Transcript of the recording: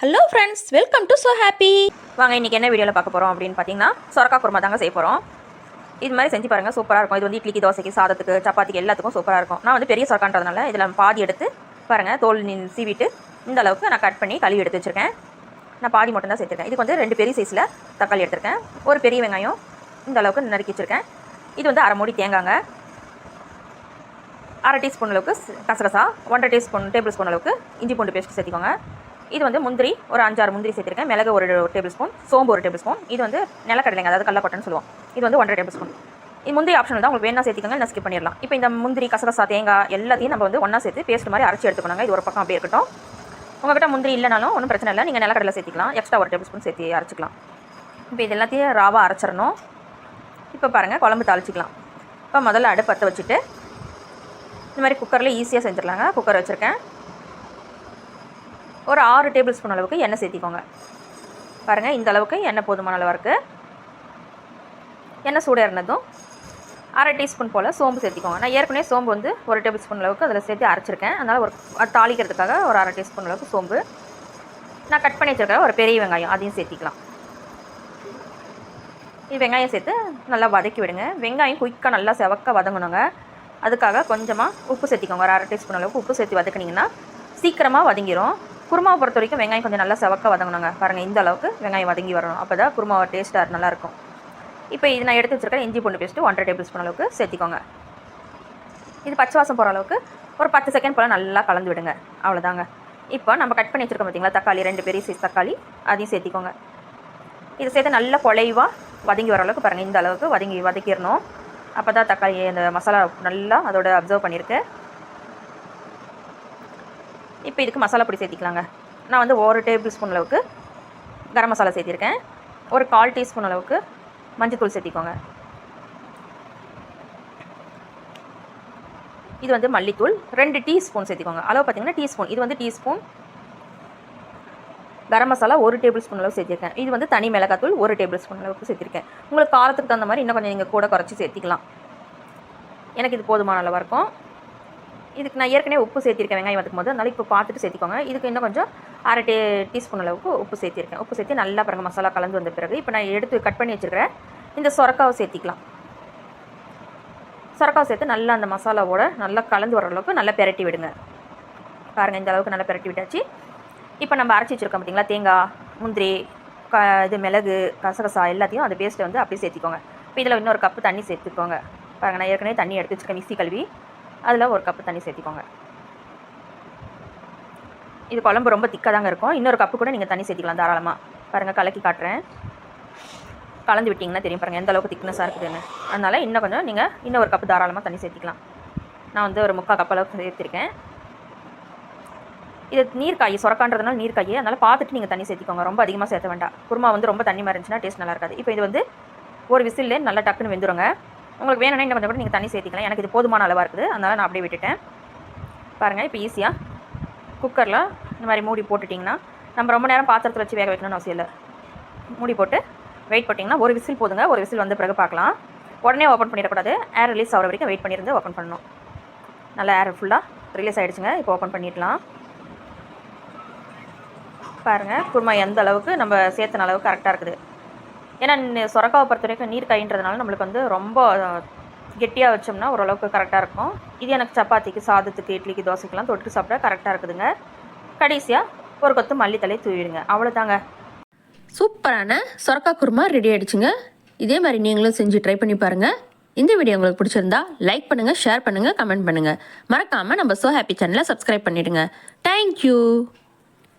Hello friends welcome to so happy வாங்க இன்றைக்கி என்ன வீடியோவில் பார்க்க போகிறோம் அப்படின்னு பார்த்தீங்கன்னா சொரக்கா குருமா தாங்க செய்ய போகிறோம் இது மாதிரி செஞ்சு பாருங்கள் சூப்பராக இருக்கும். இது வந்து இட்லிக்கு தோசைக்கு சாதத்துக்கு சப்பாத்திக்கு எல்லாத்துக்கும் சூப்பராக இருக்கும். நான் வந்து பெரிய சொரக்கான்றதுனால இதில் பாதி எடுத்து பாருங்கள் தோல் நீ- சீவிட்டு இந்த அளவுக்கு நான் கட் பண்ணி கழுவி எடுத்து வச்சுருக்கேன். நான் பாதி மட்டும் தான் சேர்த்துருக்கேன். இதுக்கு வந்து ரெண்டு பெரிய சைஸில் தக்காளி எடுத்திருக்கேன். ஒரு பெரிய வெங்காயம் இந்த அளவுக்கு நறுக்கி வச்சுருக்கேன். இது வந்து அரை மூடி தேங்காங்க. அரை டீஸ்பூன் அளவுக்கு கசகசா ஒன்றரை டீஸ்பூன் டேபிள் ஸ்பூன் அளவுக்கு இஞ்சி பூண்டு பேஸ்ட் சேர்த்துக்கோங்க. இது வந்து முந்திரி ஒரு அஞ்சாறு முந்திரி சேர்த்துருக்கேன். மிளகு ஒரு டேபிள் ஸ்பூன் சோம்பு ஒரு டேபிள் ஸ்பூன். இது வந்து நிலக்கடலைங்க அதாவது கடலக்கொட்டைன்னு சொல்லுவோம். இது வந்து ஒன்றரை டேபிள் ஸ்பூன். இது முந்திரி ஆப்ஷன் தான். உங்களுக்கு வேணா சேர்த்துக்கங்க நான் ஸ்கிப் பண்ணிடலாம். இப்போ இந்த முந்திரி கசகசா தேங்காய் எல்லாத்தையும் நம்ம வந்து ஒன்றா சேர்த்து பேஸ்ட் மாதிரி அரைச்சி எடுத்துக்கணுங்க. இது ஒரு பக்கம் அப்படியே இருக்கட்டும். உங்கள்கிட்ட முந்திரி இல்லைனாலும் ஒன்றும் பிரச்சனை இல்லை. நீங்கள் நிலக்கடலை சேர்த்திக்கலாம். எக்ஸ்ட்ரா ஒரு டேபிள் ஸ்பூன் சேர்த்து அரைச்சிக்கலாம். இப்போ இது எல்லாத்தையும் ராவாக அரைச்சிடணும். இப்போ பாருங்கள் குழம்பு தாளிச்சிக்கலாம். இப்போ முதல்ல அடுப்பத்தை பற்ற வச்சுட்டு இந்த மாதிரி குக்கரில் ஈஸியாக செஞ்சிடலாங்க. குக்கர் வச்சுருக்கேன். ஒரு ஆறு டேபிள் ஸ்பூன் அளவுக்கு எண்ணெய் சேர்த்திக்கோங்க. பாருங்கள் இந்த அளவுக்கு எண்ணெய் போதுமான அளவாக இருக்குது எண்ணெய் சூடாக அரை டீஸ்பூன் போல் சோம்பு சேர்த்திக்கோங்க. நான் ஏற்கனவே சோம்பு வந்து ஒரு டேபிள் ஸ்பூன் அளவுக்கு அதில் சேர்த்து அரைச்சிருக்கேன். அதனால் ஒரு தாளிக்கிறதுக்காக ஒரு அரை டீஸ்பூன் அளவுக்கு சோம்பு. நான் கட் பண்ணி வச்சிருக்க ஒரு பெரிய வெங்காயம் அதையும் சேர்த்திக்கலாம். இது வெங்காயம் சேர்த்து நல்லா வதக்கி விடுங்க. வெங்காயம் குயிக்காக நல்லா செவக்க வதங்கணுங்க. அதுக்காக கொஞ்சமாக உப்பு சேர்த்திக்கோங்க. ஒரு அரை டீஸ்பூன் அளவுக்கு உப்பு சேர்த்து வதக்குனிங்கன்னா சீக்கிரமாக வதங்கிடும் குருமாவை பொறுத்த வரைக்கும் வெங்காயம் கொஞ்சம் நல்லா செவக்க வதங்கணுங்க. பாருங்கள் இந்த அளவுக்கு வெங்காயம் வதங்கி வரணும். அப்போ தான் குருமாவை டேஸ்ட்டாக நல்லாயிருக்கும் இப்போ இது நான் எடுத்து வச்சிருக்கேன். இஞ்சி பூண்டு பேஸ்ட்டு ஒன்றரை டேபிள் ஸ்பூன் அளவுக்கு சேர்த்திக்கோங்க. இது பச்சை வாசம் போகிற அளவுக்கு ஒரு பத்து செகண்ட் போல் நல்லா கலந்து விடுங்க. அவ்வளோதாங்க இப்போ நம்ம கட் பண்ணி வச்சுருக்கோம் பார்த்தீங்களா தக்காளி ரெண்டு பெரிய சைஸ் தக்காளி. அதையும் சேர்த்திக்கோங்க. இதை சேர்த்து நல்லா குலைவாக வதங்கி வர அளவுக்கு பாருங்கள் இந்த அளவுக்கு வதங்கி வதக்கிடணும். அப்போ தான் தக்காளி அந்த மசாலா நல்லா அதோட அப்சர்வ் பண்ணியிருக்கு இப்போ இதுக்கு மசாலா பொடி சேர்த்திக்கலாங்க. நான் வந்து ஒரு டேபிள் ஸ்பூன் அளவுக்கு கரம் மசாலா சேர்த்திருக்கேன். ஒரு கால் டீஸ்பூன் அளவுக்கு மஞ்சள்தூள் சேர்த்திக்கோங்க. இது வந்து மல்லித்தூள். ரெண்டு டீஸ்பூன் சேர்த்திக்கோங்க. அளவு பார்த்தீங்கன்னா டீஸ்பூன். இது வந்து டீஸ்பூன். கரம் மசாலா ஒரு டேபிள் ஸ்பூன் அளவு சேர்த்திருக்கேன். இது வந்து தனி மிளகாத்தூள் ஒரு டேபிள் ஸ்பூன் அளவுக்கு சேர்த்திருக்கேன். உங்களுக்கு காரத்துக்கு தகுந்த மாதிரி இன்னும் கொஞ்சம் நீங்கள் கூட குறைச்சி சேர்த்திக்கலாம். எனக்கு இது போதுமான அளவாக இருக்கும். இதுக்கு நான் ஏற்கனவே உப்பு சேர்த்திருக்கேன் வெங்காயம் வதக்கும் போது. அதனால் இப்போ பார்த்துட்டு சேர்த்திக்கோங்க. இதுக்கு இன்னும் கொஞ்சம் அரை டே டீஸ்பூன் அளவுக்கு உப்பு சேர்த்திருக்கேன். உப்பு சேர்த்து நல்லா பிறகு மசாலா கலந்து வந்த பிறகு இப்போ நான் எடுத்து கட் பண்ணி வச்சுருக்கிறேன். இந்த சொரக்காவை சேர்த்திக்கலாம். சொரக்காவை சேர்த்து நல்லா அந்த மசாலாவோட நல்லா கலந்து வர அளவுக்கு நல்லா பெரட்டி விடுங்க. பாருங்கள் இந்த அளவுக்கு நல்லா பெரட்டி விட்டாச்சு. இப்போ நம்ம அரைச்சி வச்சுருக்கோம் பார்த்தீங்களா தேங்காய் முந்திரி க இது மிளகு கசகசா எல்லாத்தையும் அந்த பேஸ்ட்டை வந்து அப்படியே சேர்த்திக்கோங்க. இப்போ இதில் இன்னொரு கப்பு தண்ணி சேர்த்துக்கோங்க. பாருங்கள் நான் ஏற்கனவே தண்ணி எடுத்து வச்சுருக்கேன் மிக்ஸி கழுவி. அதில் ஒரு கப்பு தண்ணி சேர்த்திக்கோங்க. இது குழம்பு ரொம்ப திக்காக தாங்க இருக்கும். இன்னொரு கப்பு கூட நீங்கள் தண்ணி சேர்த்திக்கலாம் தாராளமாக பாருங்கள் கலக்கி காட்டுறேன். கலந்து விட்டிங்கன்னா தெரியும் பாருங்கள் எந்த அளவுக்கு திக்னஸாக இருக்குதுன்னு. அதனால் இன்னும் கொஞ்சம் நீங்கள் இன்னும் ஒரு கப்பு தாராளமாக தண்ணி சேர்த்திக்கலாம். நான் வந்து ஒரு முக்கால் கப் அளவுக்கு சேர்த்திருக்கேன். இது நீர்க்காய் சுரக்கான்றதுனால நீர்க்காய். அதனால் பார்த்துட்டு நீங்கள் தண்ணி சேர்த்திக்கோங்க. ரொம்ப அதிகமாக சேர்த்த வேண்டாம். குருமா வந்து ரொம்ப தண்ணி மாதிரி இருந்துச்சுன்னா டேஸ்ட் நல்லா இருக்காது. இப்போ இது வந்து ஒரு விசில்லே நல்லா டக்குன்னு வெந்துருங்க. உங்களுக்கு வேணும்னா இன்னும் பண்ண கூட நீங்கள் தண்ணி சேர்த்திக்கலாம். எனக்கு இது போதுமான அளவாக இருக்குது. அதனால் நான் அப்படியே விட்டுட்டேன். பாருங்கள் இப்போ ஈஸியாக குக்கரில் இந்த மாதிரி மூடி போட்டுட்டிங்கன்னா நம்ம ரொம்ப நேரம் பாத்திரத்தில் வச்சு வேக வைக்கணும்னு அவசியம் இல்லை. மூடி போட்டு வெயிட் போட்டிங்கன்னா ஒரு விசில் போதுங்க. ஒரு விசில் வந்த பிறகு பார்க்கலாம். உடனே ஓப்பன் பண்ணிடக்கூடாது. ஏர் ரிலீஸ் ஆகிற வரைக்கும் வெயிட் பண்ணியிருந்து ஓப்பன் பண்ணணும். நல்லா ஏர் ஃபுல்லாக ரிலீஸ் ஆகிடுச்சுங்க இப்போ ஓப்பன் பண்ணிடலாம். பாருங்கள் குருமா எந்த அளவுக்கு நம்ம சேர்த்தன அளவுக்கு கரெக்டாக இருக்குது. ஏன்னா சுரக்காவை சொரக்காவை பொறுத்த வரைக்கும் நீர் காயின்றதுனால நம்மளுக்கு வந்து ரொம்ப கெட்டியாக வச்சோம்னா ஓரளவுக்கு கரெக்டாக இருக்கும். இது எனக்கு சப்பாத்திக்கு சாதத்துக்கு இட்லிக்கு தோசைக்கெல்லாம் தொட்டு சாப்பிட்டா கரெக்டாக இருக்குதுங்க. கடைசியாக ஒரு கொத்து மல்லித்தலை தூவிடுங்க. அவ்வளோதாங்க சூப்பரான சொரக்கா குருமா ரெடி ஆகிடுச்சுங்க இதே மாதிரி நீங்களும் செஞ்சு ட்ரை பண்ணி பாருங்கள் இந்த வீடியோ உங்களுக்கு பிடிச்சிருந்தா லைக் பண்ணுங்கள் ஷேர் பண்ணுங்கள் கமெண்ட் பண்ணுங்கள் மறக்காமல் நம்ம சோ ஹாப்பி சேனலை சப்ஸ்கிரைப் பண்ணிவிடுங்க தேங்க்யூ